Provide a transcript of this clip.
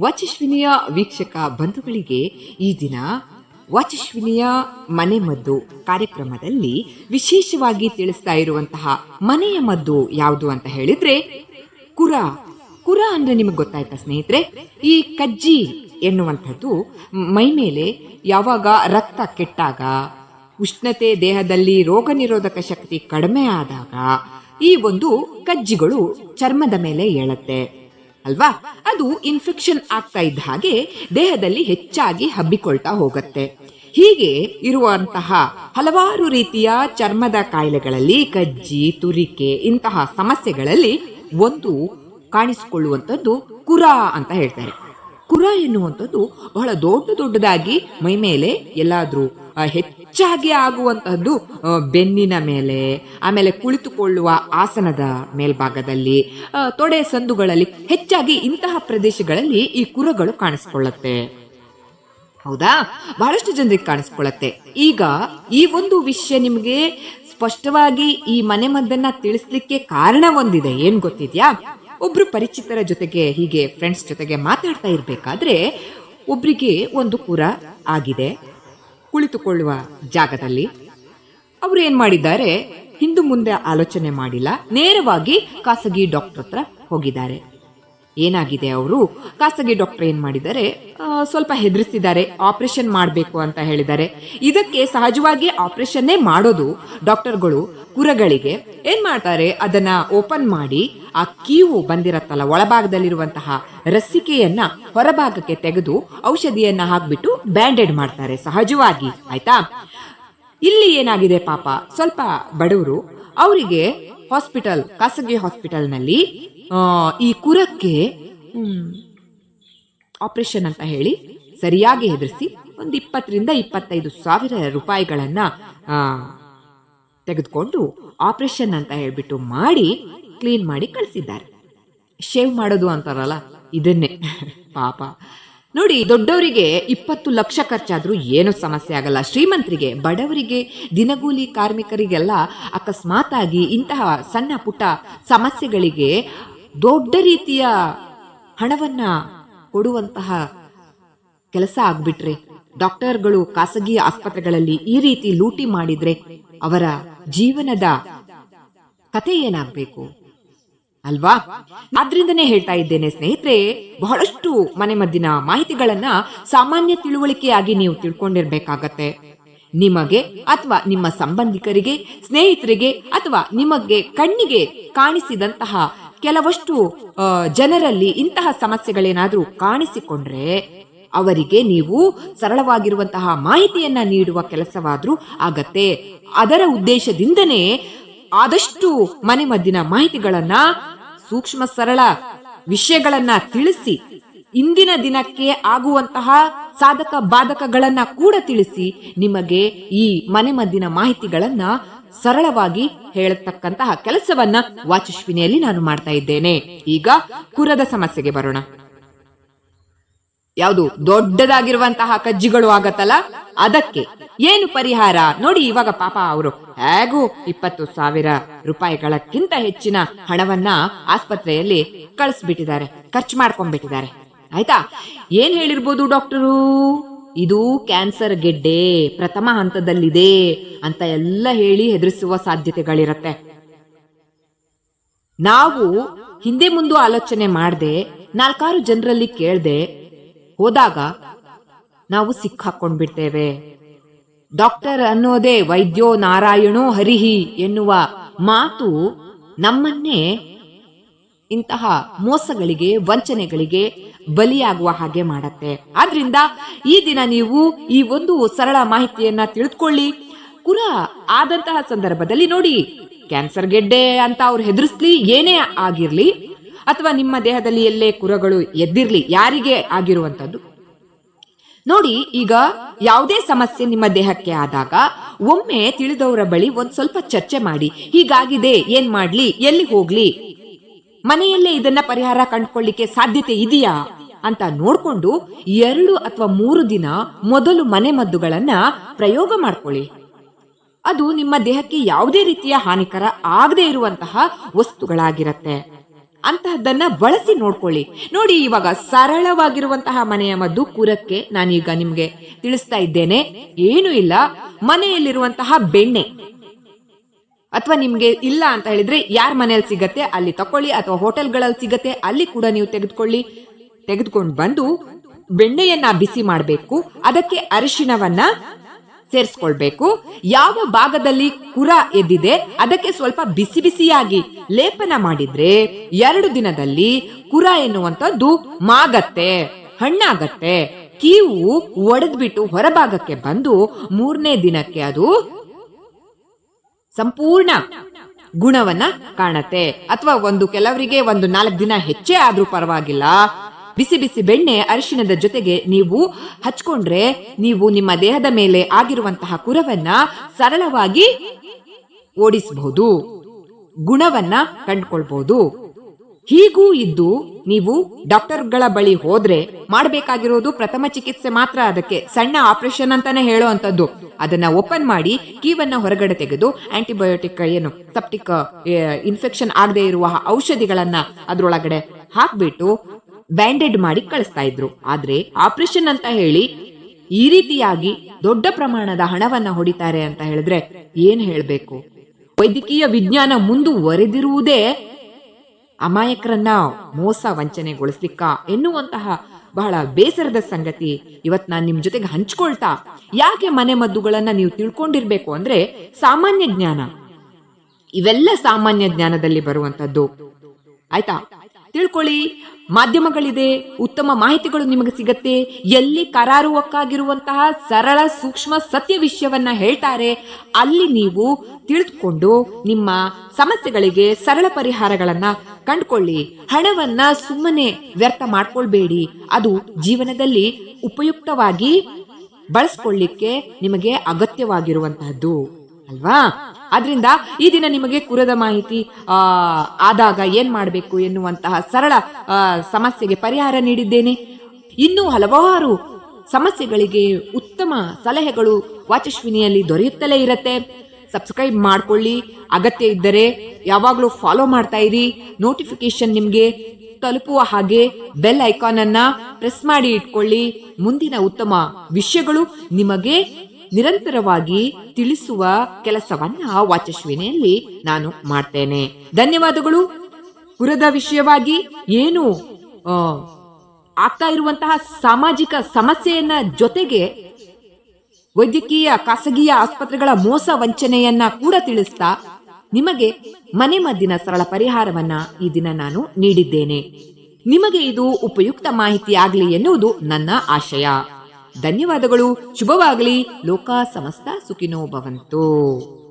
ವಾಚಶ್ವಿನಿಯ ವೀಕ್ಷಕ ಬಂಧುಗಳಿಗೆ ಈ ದಿನ ವಾಚಶ್ವಿನಿಯ ಮನೆ ಮದ್ದು ಕಾರ್ಯಕ್ರಮದಲ್ಲಿ ವಿಶೇಷವಾಗಿ ತಿಳಿಸ್ತಾ ಇರುವಂತಹ ಮನೆಯ ಮದ್ದು ಯಾವುದು ಅಂತ ಹೇಳಿದ್ರೆ ಕುರ. ಕುರ ಅಂದ್ರೆ ನಿಮಗೆ ಗೊತ್ತಾಯ್ತಾ ಸ್ನೇಹಿತರೆ? ಈ ಕಜ್ಜಿ ಎನ್ನುವಂಥದ್ದು ಮೈ ಮೇಲೆ ಯಾವಾಗ ರಕ್ತ ಕೆಟ್ಟಾಗ, ಉಷ್ಣತೆ ದೇಹದಲ್ಲಿ ರೋಗ ನಿರೋಧಕ ಶಕ್ತಿ ಕಡಿಮೆ ಆದಾಗ ಈ ಒಂದು ಕಜ್ಜಿಗಳು ಚರ್ಮದ ಮೇಲೆ ಏಳತ್ತೆ. ಅಲ್ವಾ? ಅದು ಇನ್ಫೆಕ್ಷನ್ ಆಗ್ತಾ ಇದ್ದ ಹಾಗೆ ದೇಹದಲ್ಲಿ ಹೆಚ್ಚಾಗಿ ಹಬ್ಬಿಕೊಳ್ತಾ ಹೋಗುತ್ತೆ. ಹೀಗೆ ಇರುವಂತಹ ಹಲವಾರು ರೀತಿಯ ಚರ್ಮದ ಕಾಯಿಲೆಗಳಲ್ಲಿ, ಕಜ್ಜಿ, ತುರಿಕೆ ಇಂತಹ ಸಮಸ್ಯೆಗಳಲ್ಲಿ ಒಂದು ಕಾಣಿಸಿಕೊಳ್ಳುವಂಥದ್ದು ಕುರ ಅಂತ ಹೇಳ್ತಾರೆ. ಕುರ ಎನ್ನುವಂಥದ್ದು ಬಹಳ ದೊಡ್ಡ ದೊಡ್ಡದಾಗಿ ಮೈ ಮೇಲೆ ಎಲ್ಲಾದರೂ ಹೆಚ್ಚಾಗಿ ಆಗುವಂತಹದ್ದು ಬೆನ್ನಿನ ಮೇಲೆ, ಆಮೇಲೆ ಕುಳಿತುಕೊಳ್ಳುವ ಆಸನದ ಮೇಲ್ಭಾಗದಲ್ಲಿ ತೊಡೆ ಸಂದುಗಳಲ್ಲಿ, ಹೆಚ್ಚಾಗಿ ಇಂತಹ ಪ್ರದೇಶಗಳಲ್ಲಿ ಈ ಕುರಗಳು ಕಾಣಿಸ್ಕೊಳ್ಳುತ್ತೆ. ಹೌದಾ? ಬಹಳಷ್ಟು ಜನರಿಗೆ ಕಾಣಿಸ್ಕೊಳ್ಳುತ್ತೆ. ಈಗ ಈ ಒಂದು ವಿಷಯ ನಿಮಗೆ ಸ್ಪಷ್ಟವಾಗಿ ಈ ಮನೆ ಮದ್ದನ್ನ ತಿಳಿಸ್ಲಿಕ್ಕೆ ಕಾರಣ ಒಂದಿದೆ. ಏನ್ ಗೊತ್ತಿದ್ಯಾ? ಒಬ್ರು ಪರಿಚಿತರ ಜೊತೆಗೆ, ಹೀಗೆ ಫ್ರೆಂಡ್ಸ್ ಜೊತೆಗೆ ಮಾತಾಡ್ತಾ ಇರಬೇಕಾದ್ರೆ ಒಬ್ಬರಿಗೆ ಒಂದು ಕುರ ಆಗಿದೆ. ಕುಳಿತುಕೊಳ್ಳುವ ಜಾಗದಲ್ಲಿ ಅವರು ಏನು ಮಾಡಿದ್ದಾರೆ? ಹಿಂದೂ ಮುಂದೆ ಆಲೋಚನೆ ಮಾಡಿಲ್ಲ. ನೇರವಾಗಿ ಖಾಸಗಿ ಡಾಕ್ಟರ್ ಹತ್ರ ಹೋಗಿದ್ದಾರೆ. ಏನಾಗಿದೆ ಅವರು? ಖಾಸಗಿ ಡಾಕ್ಟರ್ ಏನು ಮಾಡಿದ್ದಾರೆ? ಸ್ವಲ್ಪ ಹೆದರಿಸಿದ್ದಾರೆ ಆಪರೇಷನ್ ಮಾಡಬೇಕು ಅಂತ ಹೇಳಿದ್ದಾರೆ. ಇದಕ್ಕೆ ಸಹಜವಾಗಿ ಆಪರೇಷನ್ನೇ ಮಾಡೋದು ಡಾಕ್ಟರ್ಗಳು ಕುರಗಳಿಗೆ. ಏನು ಮಾಡ್ತಾರೆ? ಅದನ್ನ ಓಪನ್ ಮಾಡಿ ಆ ಕೀವು ಬಂದಿರತ್ತಲ್ಲ, ಒಳಭಾಗದಲ್ಲಿರುವಂತಹ ರಸಿಕೆಯನ್ನು ಹೊರಭಾಗಕ್ಕೆ ತೆಗೆದು ಔಷಧಿಯನ್ನ ಹಾಕ್ಬಿಟ್ಟು ಬ್ಯಾಂಡೇಡ್ ಮಾಡ್ತಾರೆ, ಸಹಜವಾಗಿ. ಆಯ್ತಾ? ಇಲ್ಲಿ ಏನಾಗಿದೆ ಪಾಪ? ಸ್ವಲ್ಪ ಬಡವರು, ಅವರಿಗೆ ಹಾಸ್ಪಿಟಲ್ ಖಾಸಗಿ ಹಾಸ್ಪಿಟಲ್ನಲ್ಲಿ ಈ ಕುರಕ್ಕೆ ಆಪರೇಷನ್ ಅಂತ ಹೇಳಿ ಸರಿಯಾಗಿ ಹೆದರಿಸಿ ಒಂದು ಇಪ್ಪತ್ತರಿಂದ ಇಪ್ಪತ್ತೈದು ಸಾವಿರ ರೂಪಾಯಿಗಳನ್ನು ತೆಗೆದುಕೊಂಡು ಆಪರೇಷನ್ ಅಂತ ಹೇಳಿಬಿಟ್ಟು ಮಾಡಿ ಕ್ಲೀನ್ ಮಾಡಿ ಕಳಿಸಿದ್ದಾರೆ. ಶೇವ್ ಮಾಡೋದು ಅಂತಾರಲ್ಲ, ಇದನ್ನೇ. ಪಾಪ. ನೋಡಿ, ದೊಡ್ಡವರಿಗೆ ಇಪ್ಪತ್ತು ಲಕ್ಷ ಖರ್ಚಾದರೂ ಏನು ಸಮಸ್ಯೆ ಆಗಲ್ಲ. ಶ್ರೀಮಂತರಿಗೆ, ಬಡವರಿಗೆ, ದಿನಗೂಲಿ ಕಾರ್ಮಿಕರಿಗೆಲ್ಲ ಅಕಸ್ಮಾತ್ ಆಗಿ ಇಂತಹ ಸಣ್ಣ ಪುಟ್ಟ ಸಮಸ್ಯೆಗಳಿಗೆ ದೊಡ್ಡ ರೀತಿಯ ಹಣವನ್ನ ಕೊಡುವಂತಹ ಕೆಲಸ ಆಗ್ಬಿಟ್ರೆ, ಡಾಕ್ಟರ್ಗಳು ಖಾಸಗಿ ಆಸ್ಪತ್ರೆಗಳಲ್ಲಿ ಈ ರೀತಿ ಲೂಟಿ ಮಾಡಿದ್ರೆ ಅವರ ಜೀವನದ ಕತೆ ಏನಾಗ್ಬೇಕು? ಅಲ್ವಾ? ಆದ್ರಿಂದನೇ ಹೇಳ್ತಾ ಇದ್ದೇನೆ ಸ್ನೇಹಿತರೆ, ಬಹಳಷ್ಟು ಮನೆ ಮದ್ದಿನ ಮಾಹಿತಿಗಳನ್ನ ಸಾಮಾನ್ಯ ತಿಳುವಳಿಕೆಯಾಗಿ ನೀವು ತಿಳ್ಕೊಂಡಿರ್ಬೇಕಾಗತ್ತೆ. ನಿಮಗೆ ಅಥವಾ ನಿಮ್ಮ ಸಂಬಂಧಿಕರಿಗೆ, ಸ್ನೇಹಿತರಿಗೆ ಅಥವಾ ನಿಮಗೆ ಕಣ್ಣಿಗೆ ಕಾಣಿಸಿದಂತಹ ಕೆಲವಷ್ಟು ಜನರಲ್ಲಿ ಇಂತಹ ಸಮಸ್ಯೆಗಳೇನಾದ್ರೂ ಕಾಣಿಸಿಕೊಂಡ್ರೆ ಅವರಿಗೆ ನೀವು ಸರಳವಾಗಿರುವಂತಹ ಮಾಹಿತಿಯನ್ನ ನೀಡುವ ಕೆಲಸವಾದರೂ ಆಗತ್ತೆ. ಅದರ ಉದ್ದೇಶದಿಂದನೇ ಆದಷ್ಟು ಮನೆ ಮದ್ದಿನ ಮಾಹಿತಿಗಳನ್ನ ಸೂಕ್ಷ್ಮ ಸರಳ ವಿಷಯಗಳನ್ನ ತಿಳಿಸಿ ಇಂದಿನ ದಿನಕ್ಕೆ ಆಗುವಂತಹ ಸಾಧಕ ಬಾಧಕಗಳನ್ನ ಕೂಡ ತಿಳಿಸಿ ನಿಮಗೆ ಈ ಮನೆಮದ್ದಿನ ಮಾಹಿತಿಗಳನ್ನ ಸರಳವಾಗಿ ಹೇಳತಕ್ಕಂತಹ ಕೆಲಸವನ್ನ ವಾಚಸ್ವಿನಿಯಲ್ಲಿ ನಾನು ಮಾಡ್ತಾ ಇದ್ದೇನೆ. ಈಗ ಕುರದ ಸಮಸ್ಯೆಗೆ ಬರೋಣ. ಯಾವುದು ದೊಡ್ಡದಾಗಿರುವಂತಹ ಕಜ್ಜಿಗಳು ಆಗತ್ತಲ್ಲ? ಅದಕ್ಕೆ ಏನು ಪರಿಹಾರ? ನೋಡಿ ಇವಾಗ ಪಾಪ ಅವರು. ಹೇಗೂ ಇಪ್ಪತ್ತು ಸಾವಿರ ರೂಪಾಯಿಗಳಕ್ಕಿಂತ ಹೆಚ್ಚಿನ ಹಣವನ್ನ ಆಸ್ಪತ್ರೆಯಲ್ಲಿ ಕಳಿಸ್ಬಿಟ್ಟಿದ್ದಾರೆ. ಖರ್ಚು ಮಾಡ್ಕೊಂಡ್ಬಿಟ್ಟಿದ್ದಾರೆ. ಆಯ್ತಾ? ಏನ್ ಹೇಳಿರ್ಬೋದು ಡಾಕ್ಟರು? ಇದು ಕ್ಯಾನ್ಸರ್ ಗೆಡ್ಡೆ, ಪ್ರಥಮ ಹಂತದಲ್ಲಿದೆ ಅಂತ ಎಲ್ಲ ಹೇಳಿ ಹೆದರಿಸುವ ಸಾಧ್ಯತೆಗಳಿರತ್ತೆ. ನಾವು ಹಿಂದೆ ಮುಂದೆ ಆಲೋಚನೆ ಮಾಡದೆ ನಾಲ್ಕಾರು ಜನರಲ್ಲಿ ಕೇಳ್ದೆ ಹೋದಾಗ ನಾವು ಸಿಕ್ಕಾಕೊಂಡ್ಬಿಡ್ತೇವೆ ಡಾಕ್ಟರ್ ಅನ್ನೋದೇ ವೈದ್ಯೋ ನಾರಾಯಣೋ ಹರಿಹಿ ಎನ್ನುವ ಮಾತು ನಮ್ಮನ್ನೇ ಇಂತಹ ಮೋಸಗಳಿಗೆ, ವಂಚನೆಗಳಿಗೆ ಬಲಿಯಾಗುವ ಹಾಗೆ ಮಾಡತ್ತೆ. ಆದ್ರಿಂದ ಈ ದಿನ ನೀವು ಈ ಒಂದು ಸರಳ ಮಾಹಿತಿಯನ್ನ ತಿಳಿದುಕೊಳ್ಳಿ ಕುರ ಆದಂತಹ ಸಂದರ್ಭದಲ್ಲಿ ನೋಡಿ, ಕ್ಯಾನ್ಸರ್ ಗೆಡ್ಡೆ ಅಂತ ಅವ್ರು ಹೆದರ್ಸ್ಲಿ, ಏನೇ ಆಗಿರ್ಲಿ, ಅಥವಾ ನಿಮ್ಮ ದೇಹದಲ್ಲಿ ಎಲ್ಲೇ ಕುರಗಳು ಎದ್ದಿರ್ಲಿ, ಯಾರಿಗೆ ಆಗಿರುವಂತದ್ದು ನೋಡಿ, ಈಗ ಯಾವುದೇ ಸಮಸ್ಯೆ ನಿಮ್ಮ ದೇಹಕ್ಕೆ ಆದಾಗ ಒಮ್ಮೆ ತಿಳಿದವರ ಬಳಿ ಒಂದ್ ಸ್ವಲ್ಪ ಚರ್ಚೆ ಮಾಡಿ. ಹೀಗಾಗಿದೆ, ಏನ್ ಮಾಡ್ಲಿ, ಎಲ್ಲಿ ಹೋಗ್ಲಿ? ಮನೆಯಲ್ಲೇ ಇದನ್ನ ಪರಿಹಾರ ಕಂಡುಕೊಳ್ಳಿಕ್ಕೆ ಸಾಧ್ಯತೆ ಇದೆಯಾ? ಅಂತ ನೋಡ್ಕೊಂಡು ಎರಡು ಅಥವಾ ಮೂರು ದಿನ ಮೊದಲು ಮನೆ ಮದ್ದುಗಳನ್ನ ಪ್ರಯೋಗ ಮಾಡ್ಕೊಳ್ಳಿ. ಅದು ನಿಮ್ಮ ದೇಹಕ್ಕೆ ಯಾವುದೇ ರೀತಿಯ ಹಾನಿಕರ ಆಗದೇ ಇರುವಂತಹ ವಸ್ತುಗಳಾಗಿರತ್ತೆ. ಅಂತಹದ್ದನ್ನ ಬಳಸಿ ನೋಡ್ಕೊಳ್ಳಿ. ನೋಡಿ, ಇವಾಗ ಸರಳವಾಗಿರುವಂತಹ ಮನೆಯ ಮದ್ದು ಕುರಕ್ಕೆ ನಾನೀಗ ನಿಮ್ಗೆ ತಿಳಿಸ್ತಾ ಇದ್ದೇನೆ. ಏನು ಇಲ್ಲ. ಮನೆಯಲ್ಲಿರುವಂತಹ ಬೆಣ್ಣೆ. ಅಥವಾ ನಿಮ್ಗೆ ಇಲ್ಲ ಅಂತ ಹೇಳಿದ್ರೆ ಯಾರ ಮನೆಯಲ್ಲಿ ಸಿಗತ್ತೆ ಅಲ್ಲಿ ತಕೊಳ್ಳಿ, ಅಥವಾ ಹೋಟೆಲ್ಗಳಲ್ಲಿ ಸಿಗತ್ತೆ ಅಲ್ಲಿ ಕೂಡ ನೀವು ತೆಗೆದುಕೊಳ್ಳಿ. ತೆಗೆದುಕೊಂಡು ಬಂದು ಬೆಣ್ಣೆಯನ್ನ ಬಿಸಿ ಮಾಡಬೇಕು. ಅದಕ್ಕೆ ಅರಿಶಿಣವನ್ನ ಸೇರಿಸ್ಕೊಳ್ಬೇಕು. ಯಾವ ಭಾಗದಲ್ಲಿ ಕುರ ಎದ್ದಿದೆ, ಅದಕ್ಕೆ ಸ್ವಲ್ಪ ಬಿಸಿ ಬಿಸಿಯಾಗಿ ಲೇಪನ ಮಾಡಿದ್ರೆ ಎರಡು ದಿನದಲ್ಲಿ ಕುರ ಎನ್ನುವಂಥದ್ದು ಮಾಗತ್ತೆ, ಹಣ್ಣಾಗತ್ತೆ. ಕೀವು ಒಡೆದ್ಬಿಟ್ಟು ಹೊರಭಾಗಕ್ಕೆ ಬಂದು ಮೂರನೇ ದಿನಕ್ಕೆ ಅದು ಸಂಪೂರ್ಣ ಗುಣವನ್ನ ಕಾಣತ್ತೆ. ಅಥವಾ ಒಂದು ಕೆಲವರಿಗೆ ಒಂದು ನಾಲ್ಕು ದಿನ ಹೆಚ್ಚೇ ಆದ್ರೂ ಪರವಾಗಿಲ್ಲ. ಬಿಸಿ ಬಿಸಿ ಬೆಣ್ಣೆ ಅರಿಶಿಣದ ಜೊತೆಗೆ ನೀವು ಹಚ್ಕೊಂಡ್ರೆ ನೀವು ನಿಮ್ಮ ದೇಹದ ಮೇಲೆ ಆಗಿರುವಂತಹ ಕುರವನ್ನ ಸರಳವಾಗಿ ಓಡಿಸಬಹುದು, ಗುಣವನ್ನ ಕಂಡುಕೊಳ್ಬಹುದು. ಹೀಗೂ ಇದ್ದು ನೀವು ಡಾಕ್ಟರ್ಗಳ ಬಳಿ ಹೋದ್ರೆ ಮಾಡಬೇಕಾಗಿರೋದು ಪ್ರಥಮ ಚಿಕಿತ್ಸೆ ಮಾತ್ರ, ಅದಕ್ಕೆ ಸಣ್ಣ ಆಪರೇಷನ್ ಅಂತಾನೆ ಹೇಳುವಂತದ್ದು ಅದನ್ನ ಓಪನ್ ಮಾಡಿ ಕೀವನ್ನ ಹೊರಗಡೆ ತೆಗೆದು ಆಂಟಿಬಯೋಟಿಕ್ ಏನು ಸಪ್ಟಿಕ್ ಇನ್ಫೆಕ್ಷನ್ ಆಗದೆ ಇರುವ ಔಷಧಿಗಳನ್ನ ಅದರೊಳಗಡೆ ಹಾಕ್ಬಿಟ್ಟು ಬ್ಯಾಂಡೇಡ್ ಮಾಡಿ ಕಳಿಸ್ತಾ ಇದ್ರು. ಆದ್ರೆ ಆಪರೇಷನ್ ಅಂತ ಹೇಳಿ ಈ ರೀತಿಯಾಗಿ ದೊಡ್ಡ ಪ್ರಮಾಣದ ಹಣವನ್ನ ಹೊಡಿತಾರೆ ಅಂತ ಹೇಳಿದ್ರೆ ಏನ್ ಹೇಳಬೇಕು? ವೈದ್ಯಕೀಯ ವಿಜ್ಞಾನ ಮುಂದುವರೆದಿರುವುದೇ ಅಮಾಯಕರನ್ನ ಮೋಸ ವಂಚನೆಗೊಳಿಸ್ಲಿಕ್ಕ ಎನ್ನುವಂತಹ ಬಹಳ ಬೇಸರದ ಸಂಗತಿ ಇವತ್ ನಾನು ನಿಮ್ ಜೊತೆಗೆ ಹಂಚ್ಕೊಳ್ತಾ. ಯಾಕೆ ಮನೆ ಮದ್ದುಗಳನ್ನ ನೀವು ತಿಳ್ಕೊಂಡಿರ್ಬೇಕು ಅಂದ್ರೆ ಸಾಮಾನ್ಯ ಜ್ಞಾನ. ಇವೆಲ್ಲ ಸಾಮಾನ್ಯ ಜ್ಞಾನದಲ್ಲಿ ಬರುವಂತದ್ದು. ಆಯ್ತಾ? ತಿಳ್ಕೊಳ್ಳಿ. ಮಾಧ್ಯಮಗಳಿದೆ, ಉತ್ತಮ ಮಾಹಿತಿಗಳು ನಿಮಗೆ ಸಿಗತ್ತೆ. ಎಲ್ಲಿ ಕರಾರುವಕ್ಕಾಗಿರುವಂತಹ ಸರಳ ಸೂಕ್ಷ್ಮ ಸತ್ಯ ವಿಷಯವನ್ನ ಹೇಳ್ತಾರೆ, ಅಲ್ಲಿ ನೀವು ತಿಳಿದುಕೊಂಡು ನಿಮ್ಮ ಸಮಸ್ಯೆಗಳಿಗೆ ಸರಳ ಪರಿಹಾರಗಳನ್ನ ಕಂಡುಕೊಳ್ಳಿ. ಹಣವನ್ನ ಸುಮ್ಮನೆ ವ್ಯರ್ಥ ಮಾಡ್ಕೊಳ್ಬೇಡಿ. ಅದು ಜೀವನದಲ್ಲಿ ಉಪಯುಕ್ತವಾಗಿ ಬಳಸ್ಕೊಳ್ಳಿಕ್ಕೆ ನಿಮಗೆ ಅಗತ್ಯವಾಗಿರುವಂತಹದ್ದು. ಅಲ್ವಾ? ಆದ್ರಿಂದ ಈ ದಿನ ನಿಮಗೆ ಕುರದ ಮಾಹಿತಿ, ಆ, ಆದಾಗ ಏನ್ ಮಾಡಬೇಕು ಎನ್ನುವಂತಹ ಸರಳ ಸಮಸ್ಯೆಗೆ ಪರಿಹಾರ ನೀಡಿದ್ದೇನೆ. ಇನ್ನೂ ಹಲವಾರು ಸಮಸ್ಯೆಗಳಿಗೆ ಉತ್ತಮ ಸಲಹೆಗಳು ವಾಚಸ್ವಿನಿಯಲ್ಲಿ ದೊರೆಯುತ್ತಲೇ ಇರತ್ತೆ. ಸಬ್ಸ್ಕ್ರೈಬ್ ಮಾಡ್ಕೊಳ್ಳಿ. ಅಗತ್ಯ ಇದ್ದರೆ ಯಾವಾಗಲೂ ಫಾಲೋ ಮಾಡ್ತಾ ಇರಿ. ನೋಟಿಫಿಕೇಶನ್ ನಿಮಗೆ ತಲುಪುವ ಹಾಗೆ ಬೆಲ್ ಐಕಾನ್ ಅನ್ನ ಪ್ರೆಸ್ ಮಾಡಿ ಇಟ್ಕೊಳ್ಳಿ. ಮುಂದಿನ ಉತ್ತಮ ವಿಷಯಗಳು ನಿಮಗೆ ನಿರಂತರವಾಗಿ ತಿಳಿಸುವ ಕೆಲಸವನ್ನ ವಾಚಸ್ವಿನಿಯಲ್ಲಿ ನಾನು ಮಾಡ್ತೇನೆ. ಧನ್ಯವಾದಗಳು. ಪುರದ ವಿಷಯವಾಗಿ ಏನು ಆಗ್ತಾ ಇರುವಂತಹ ಸಾಮಾಜಿಕ ಸಮಸ್ಯೆಯನ್ನ ಜೊತೆಗೆ ವೈದ್ಯಕೀಯ, ಖಾಸಗಿಯ ಆಸ್ಪತ್ರೆಗಳ ಮೋಸ ವಂಚನೆಯನ್ನ ಕೂಡ ತಿಳಿಸ್ತಾ ನಿಮಗೆ ಮನೆ ಮದ್ದಿನ ಸರಳ ಪರಿಹಾರವನ್ನ ಈ ದಿನ ನಾನು ನೀಡಿದ್ದೇನೆ. ನಿಮಗೆ ಇದು ಉಪಯುಕ್ತ ಮಾಹಿತಿ ಆಗಲಿ ಎನ್ನುವುದು ನನ್ನ ಆಶಯ. ಧನ್ಯವಾದಗಳು. ಶುಭವಾಗಲಿ. ಲೋಕ ಸಮಸ್ತ ಸುಖಿನೋ ಭವಂತು.